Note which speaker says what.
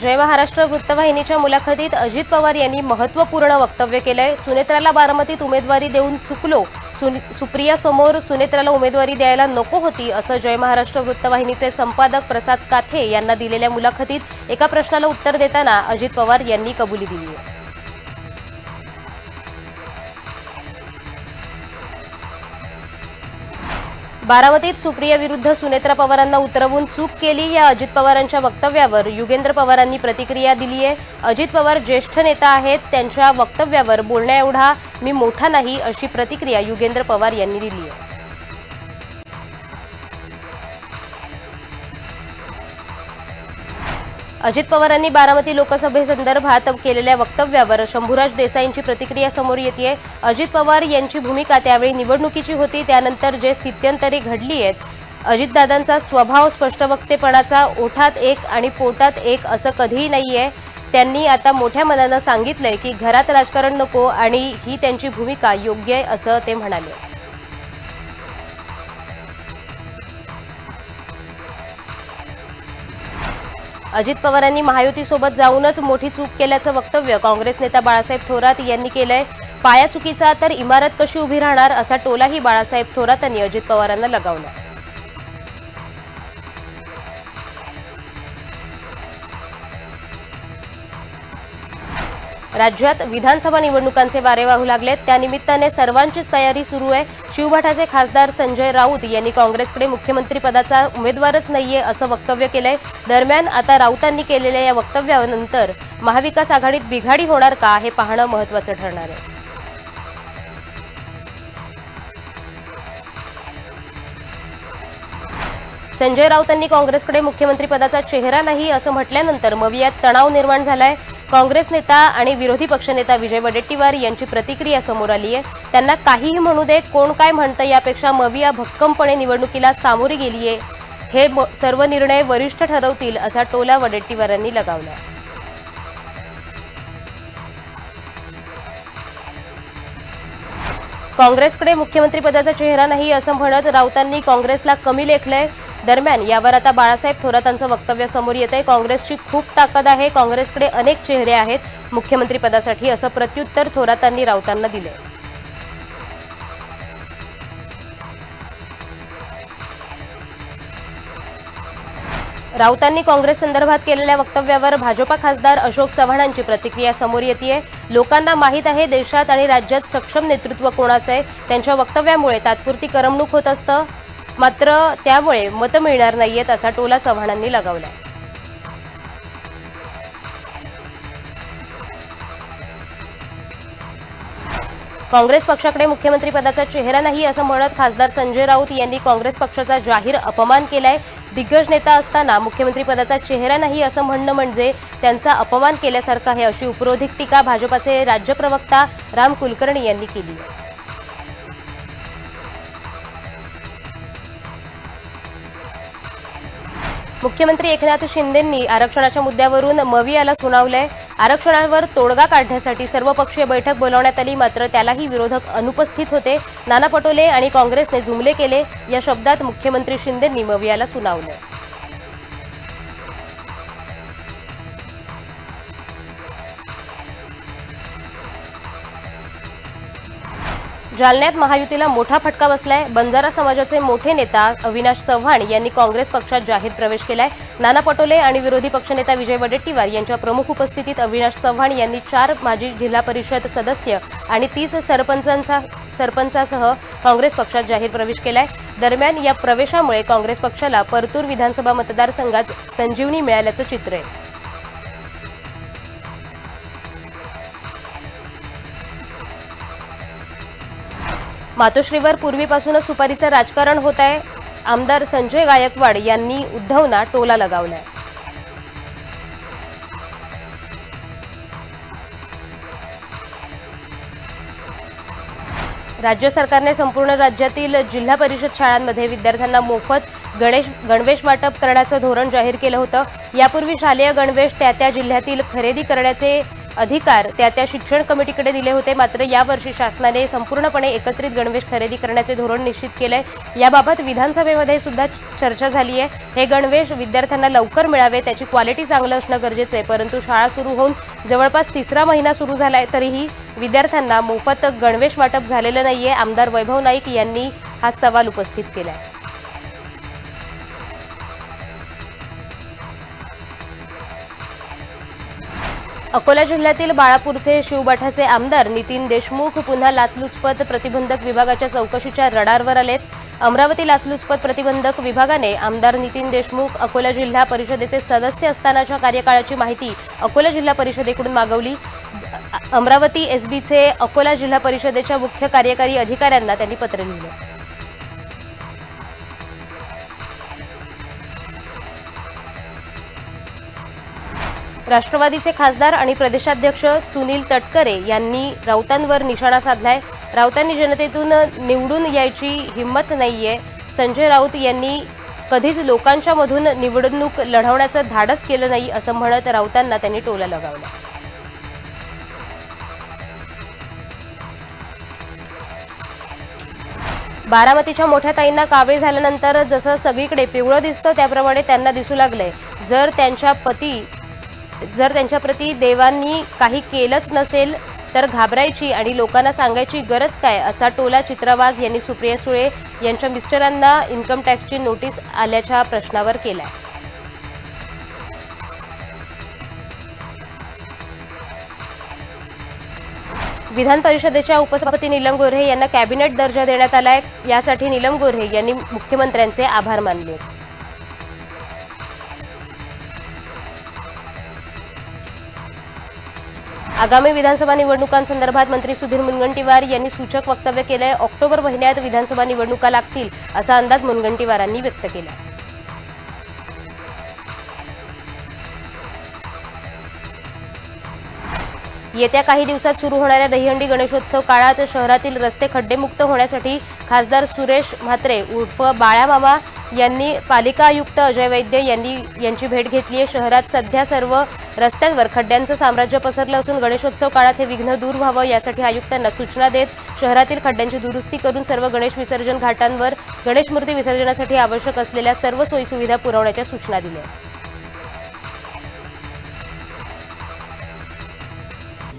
Speaker 1: जय महाराष्ट्र वृत्तवाहिनीच्या मुलाखतीत अजित पवार यांनी महत्त्वपूर्ण वक्तव्य केलंय. सुनेत्राला बारामतीत उमेदवारी देऊन चुकलो. सुन सुप्रिया समोर सुनेत्राला उमेदवारी द्यायला नको होती असं जय महाराष्ट्र वृत्तवाहिनीचे संपादक प्रसाद काथे यांना दिलेल्या मुलाखतीत एका प्रश्नाला उत्तर देताना अजित पवार यांनी कबुली दिली बारामतीत सुप्रिया विरुद्ध सुनेत्रा पवारांना उतरवून चूक केली या अजित पवारांच्या वक्तव्यावर युगेंद्र पवारांनी प्रतिक्रिया दिली आहे. अजित पवार ज्येष्ठ नेता आहेत त्यांच्या वक्तव्यावर बोलण्याएवढा मी मोठा नाही अशी प्रतिक्रिया युगेंद्र पवार यांनी दिली आहे. अजित पवारांनी बारामती लोकसभेसंदर्भात केलेल्या वक्तव्यावर शंभूराज देसाईंची प्रतिक्रिया समोर येते अजित पवार यांची भूमिका त्यावेळी निवडणुकीची होती त्यानंतर जे स्थित्यंतरे घडली आहेत अजितदादांचा स्वभाव स्पष्टवक्तेपणाचा ओठात एक आणि पोटात एक असं कधीही नाहीये. त्यांनी आता मोठ्या मनानं सांगितलंय की घरात राजकारण नको आणि ही त्यांची भूमिका योग्य आहे असं ते म्हणाले. अजित पवारांनी महायुतीसोबत जाऊनच मोठी चूक केल्याचं वक्तव्य काँग्रेस नेता बाळासाहेब थोरात यांनी केलंय. पाया चुकीचा तर इमारत कशी उभी राहणार असा टोलाही बाळासाहेब थोरात यांनी अजित पवारांना लगावला. राज्यात विधानसभा निवडणुकांचे वारे वाहू लागलेत. त्यानिमित्ताने सर्वांचीच तयारी सुरू आहे. शिवभाटाचे खासदार संजय राऊत यांनी काँग्रेसकडे मुख्यमंत्रीपदाचा उमेदवारच नाहीये असं वक्तव्य केलंय. दरम्यान आता राऊतांनी केलेल्या या वक्तव्यानंतर महाविकास आघाडीत बिघाडी होणार का हे पाहणं महत्त्वाचं ठरणार आहे. संजय राऊतांनी काँग्रेसकडे मुख्यमंत्रीपदाचा चेहरा नाही असं म्हटल्यानंतर मवियात तणाव निर्माण झालाय. काँग्रेस नेता आणि विरोधी पक्षनेता विजय वडेट्टीवार यांची प्रतिक्रिया समोर आली आहे. त्यांना काहीही म्हणू दे कोण काय म्हणतं यापेक्षा मविया भक्कमपणे निवडणुकीला सामोरी गेलीये हे सर्व निर्णय वरिष्ठ ठरवतील असा टोला वडेट्टीवारांनी लगावला. काँग्रेसकडे मुख्यमंत्रीपदाचा चेहरा नाही असं म्हणत राऊतांनी काँग्रेसला कमी लेखलंय. दरम्यान यावर आता बाळासाहेब थोरातांचं वक्तव्य समोर येत आहे. काँग्रेसची खूप ताकद आहे. काँग्रेसकडे अनेक चेहरे आहेत. मुख्यमंत्रीपदासाठी असं प्रत्युत्तर थोरातांनी राऊतांना दिलंय. राऊतांनी काँग्रेस संदर्भात केलेल्या वक्तव्यावर भाजपा खासदार अशोक चव्हाणांची प्रतिक्रिया समोर येते लोकांना माहीत आहे देशात आणि राज्यात सक्षम नेतृत्व कोणाचं आहे? त्यांच्या वक्तव्यामुळे तात्पुरती करमणूक होत असतं. मात्र त्यामुळे मतं मिळणार नाहीयेत असा टोला चव्हाणांनी लगावला. काँग्रेस पक्षाकडे मुख्यमंत्रीपदाचा चेहरा नाही असं म्हणत खासदार संजय राऊत यांनी काँग्रेस पक्षाचा जाहीर अपमान केलाय. दिग्गज नेता असताना मुख्यमंत्रीपदाचा चेहरा नाही असं म्हणणं म्हणजे त्यांचा अपमान केल्यासारखं आहे अशी उपरोधिक टीका भाजपाचे राज्य प्रवक्ता राम कुलकर्णी यांनी केली. मुख्यमंत्री एकनाथ शिंदेंनी आरक्षणाच्या मुद्द्यावरून मवियाला सुनावलंय. आरक्षणावर तोडगा काढण्यासाठी सर्वपक्षीय बैठक बोलावण्यात आली मात्र त्यालाही विरोधक अनुपस्थित होते. नाना पटोले आणि काँग्रेसने जुमले केले. या शब्दात मुख्यमंत्री शिंदेंनी मवियाला सुनावलं जालन्यात महायुतीला मोठा फटका बसलाय. बंजारा समाजाचे मोठे नेता अविनाश चव्हाण यांनी काँग्रेस पक्षात जाहीर प्रवेश केलाय. नाना पटोले आणि विरोधी पक्षनेता विजय वडेट्टीवार यांच्या प्रमुख उपस्थितीत अविनाश चव्हाण यांनी चार माजी जिल्हा परिषद सदस्य आणि तीस सरपंचांचा सरपंचासह काँग्रेस पक्षात जाहीर प्रवेश केलाय. दरम्यान या प्रवेशामुळे काँग्रेस पक्षाला परतूर विधानसभा मतदारसंघात संजीवनी मिळाल्याचं चित्र आहे. मातोश्रीवर पूर्वीपासूनच सुपारीचं राजकारण होत आहे. आमदार संजय गायकवाड यांनी उद्धवना टोला लगावलाय. राज्य सरकारने संपूर्ण राज्यातील जिल्हा परिषद शाळांमध्ये विद्यार्थ्यांना मोफत गणेश गणवेश वाटप करण्याचं धोरण जाहीर केलं होतं. यापूर्वी शालेय गणवेश त्या त्या जिल्ह्यातील खरेदी करण्याचे अधिकार त्या त्या शिक्षण कमिटीकडे दिले होते. मात्र यावर्षी शासनाने संपूर्णपणे एकत्रित गणवेश खरेदी करण्याचे धोरण निश्चित केलंय. याबाबत विधानसभेमध्ये सुद्धा चर्चा झाली आहे हे गणवेश विद्यार्थ्यांना लवकर मिळावे त्याची क्वालिटी चांगलं असणं गरजेचं आहे. परंतु शाळा सुरू होऊन जवळपास तिसरा महिना सुरू झालाय तरीही विद्यार्थ्यांना मोफत गणवेश वाटप झालेलं नाहीये. आमदार वैभव नाईक यांनी हा सवाल उपस्थित केलाय. अकोला जिल्ह्यातील बाळापूरचे शिवबाठाचे आमदार नितीन देशमुख पुन्हा लाचलुचपत प्रतिबंधक विभागाच्या चौकशीच्या रडारवर आलेत. अमरावती लाचलुचपत प्रतिबंधक विभागाने आमदार नितीन देशमुख अकोला जिल्हा परिषदेचे सदस्य असतानाच्या कार्यकाळाची माहिती अकोला जिल्हा परिषदेकडून मागवली. अमरावती एसबीचे अकोला जिल्हा परिषदेच्या मुख्य कार्यकारी अधिकाऱ्यांना त्यांनी पत्र लिहिलं. राष्ट्रवादीचे खासदार आणि प्रदेशाध्यक्ष सुनील तटकरे यांनी राऊतांवर निशाणा साधलाय. राऊतांनी जनतेतून निवडून यायची हिंमत नाहीये. संजय राऊत यांनी कधीच लोकांच्या मधून निवडणूक लढवण्याचं धाडस केलं नाही असं म्हणत राऊतांना त्यांनी टोला लगावला. बारामतीच्या मोठ्या ताईंना कावळी झाल्यानंतर जसं सगळीकडे पिवळं दिसतं त्याप्रमाणे त्यांना दिसू लागलंय. जर त्यांच्या पती जर त्यांच्याप्रती देवांनी काही केलंच नसेल तर घाबरायची आणि लोकांना सांगायची गरज काय असा टोला चित्रवाघ यांनी सुप्रिया सुळे यांच्या मिस्टरांना इन्कम टॅक्सची नोटीस आल्याच्या प्रश्नावर केलाय. विधान परिषदेच्या उपसभापती नीलम गोऱ्हे यांना कॅबिनेट दर्जा देण्यात आलाय यासाठी नीलम गोऱ्हे यांनी मुख्यमंत्र्यांचे आभार मानले. आगामी विधानसभा निवडणुकांसंदर्भात मंत्री सुधीर मुनगंटीवार यांनी सूचक वक्तव्य केलंय. ऑक्टोबर महिन्यात विधानसभा निवडणुका लागतील असा अंदाज मुनगंटीवारांनी व्यक्त केला. येत्या काही दिवसात सुरू होणाऱ्या दहीहंडी गणेशोत्सव काळात शहरातील रस्ते खड्डेमुक्त होण्यासाठी खासदार सुरेश म्हात्रे उर्फ बाळ्यामामा यांनी पालिका आयुक्त अजय वैद्य यांनी यांची भेट घेतली आहे. शहरात सध्या सर्व रस्त्यांवर खड्ड्यांचं साम्राज्य पसरलं असून गणेशोत्सव काळात हे विघ्न दूर व्हावं यासाठी आयुक्तांना सूचना देत शहरातील खड्ड्यांची दुरुस्ती करून सर्व गणेश विसर्जन घाटांवर गणेश मूर्ती विसर्जनासाठी आवश्यक असलेल्या सर्व सोयीसुविधा पुरवण्याच्या सूचना दिल्या.